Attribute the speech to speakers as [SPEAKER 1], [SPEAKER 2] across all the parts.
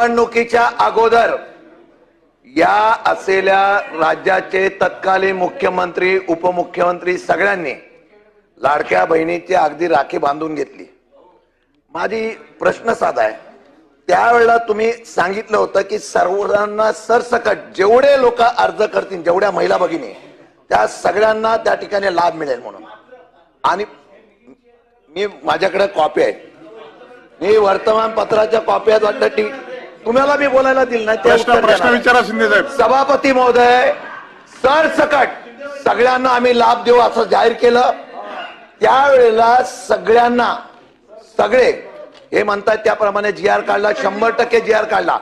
[SPEAKER 1] निवडणुकीच्या अगोदर या असलेल्या राज्याचे तत्कालीन मुख्यमंत्री उपमुख्यमंत्री सगळ्यांनी लाडक्या बहिणीची अगदी राखी बांधून घेतली. माझी प्रश्न साधा आहे. त्यावेळेला तुम्ही सांगितलं होतं की सर्वांना सरसकट जेवढे लोक अर्ज करतील जेवढ्या महिला भगिनी त्या सगळ्यांना त्या ठिकाणी लाभ मिळेल म्हणून. आणि मी माझ्याकडे कॉपी आहे. मी वर्तमानपत्राच्या कॉप्या वाटतं टी तुम्हाला मी बोलायला दिलं नाही ते
[SPEAKER 2] प्रश्न प्रश्न. विचारा शिंदे साहेब.
[SPEAKER 1] सभापती महोदय सरसकट सगळ्यांना आम्ही लाभ देऊ असं जाहीर केलं. त्यावेळेला सगळ्यांना सगळे हे म्हणतात त्याप्रमाणे जी आर काढला शंभर टक्के जी आर काढला.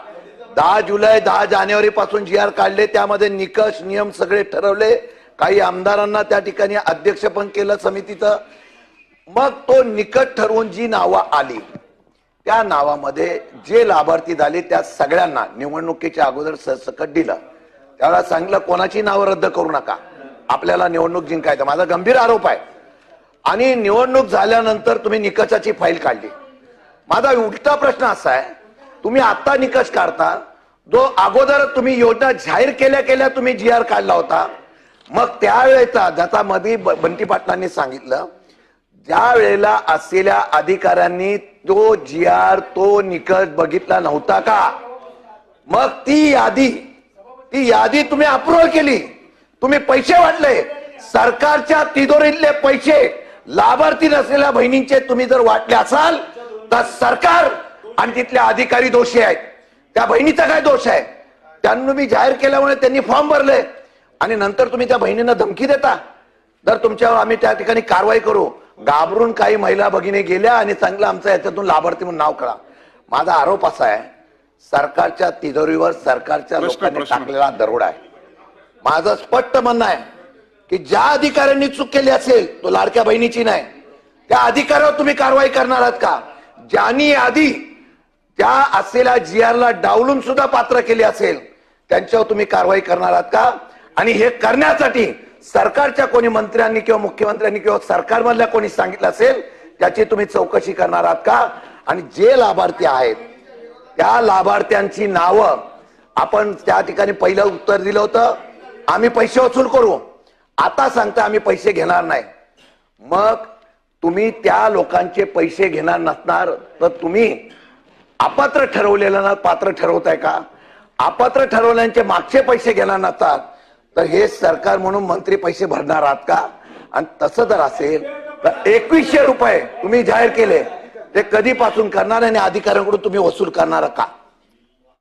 [SPEAKER 1] दहा जुलै दहा जानेवारी पासून जी आर काढले त्यामध्ये निकष नियम सगळे ठरवले. काही आमदारांना त्या ठिकाणी अध्यक्ष पण केलं समितीचं. मग तो निकट ठरवून जी नावं आली त्या नावामध्ये जे लाभार्थी झाले त्या सगळ्यांना निवडणुकीच्या अगोदर सरसकट दिलं. त्याला सांगितलं कोणाची नावं रद्द करू नका? आपल्याला निवडणूक जिंकायचं. माझा गंभीर आरोप आहे. आणि निवडणूक झाल्यानंतर तुम्ही निकषाची फाईल काढली. माझा उलटा प्रश्न असा आहे तुम्ही आता निकष काढता जो अगोदर तुम्ही योजना जाहीर केल्या केल्या तुम्ही जी आर काढला होता मग त्यावेळेचा ज्याचा मधी बंटी पाटलांनी सांगितलं त्या वेळेला असलेल्या अधिकाऱ्यांनी तो जी आर तो निकष बघितला नव्हता का? मग ती यादी ती यादी तुम्ही अप्रुव्ह केली. तुम्ही पैसे वाटले सरकारच्या तिजोरीतले पैसे लाभार्थी नसलेल्या बहिणींचे तुम्ही जर वाटले असाल तर सरकार आणि तिथले अधिकारी दोषी आहेत. त्या बहिणीचा काय दोष आहे? त्यांना मी जाहीर केल्यामुळे त्यांनी फॉर्म भरले. आणि नंतर तुम्ही त्या बहिणींना धमकी देता. तर तुमच्यावर आम्ही त्या ठिकाणी कारवाई करू घाबरून काही महिला भगिनी गेल्या आणि चांगलं आमचं याच्यातून लाभार्थी म्हणून नाव कळा. माझा आरोप असा आहे सरकारच्या तिजोरीवर सरकारच्या लोकांनी. टाकलेला दरोडा आहे. माझं स्पष्ट म्हणणं आहे की ज्या अधिकाऱ्यांनी चूक केली असेल तो लाडक्या बहिणीची नाही. त्या अधिकाऱ्यावर तुम्ही कारवाई करणार आहात का? ज्यांनी आधी त्या असलेल्या जी ला डावलून सुद्धा पात्र केली असेल त्यांच्यावर तुम्ही कारवाई करणार आहात का? आणि हे करण्यासाठी सरकारच्या कोणी मंत्र्यांनी किंवा मुख्यमंत्र्यांनी किंवा सरकारमधल्या कोणी सांगितलं असेल त्याची तुम्ही चौकशी करणार आहात का? आणि जे लाभार्थी आहेत त्या लाभार्थ्यांची नावं आपण त्या ठिकाणी पहिलं उत्तर दिलं होतं. आम्ही पैसे वसूल करू. आता सांगता आम्ही पैसे घेणार नाही. मग तुम्ही त्या लोकांचे पैसे घेणार नसणार तर तुम्ही अपात्र ठरवलेल्यांना पात्र ठरवताय का? अपात्र ठरवल्यांचे मागचे पैसे घेणार नसतात. तर हे सरकार म्हणून मंत्री पैसे भरणार आहात का? आणि तसं जर असेल तर एकवीसशे रुपये तुम्ही जाहीर केले ते कधीपासून करणार आणि अधिकाऱ्यांकडून तुम्ही वसूल करणार का?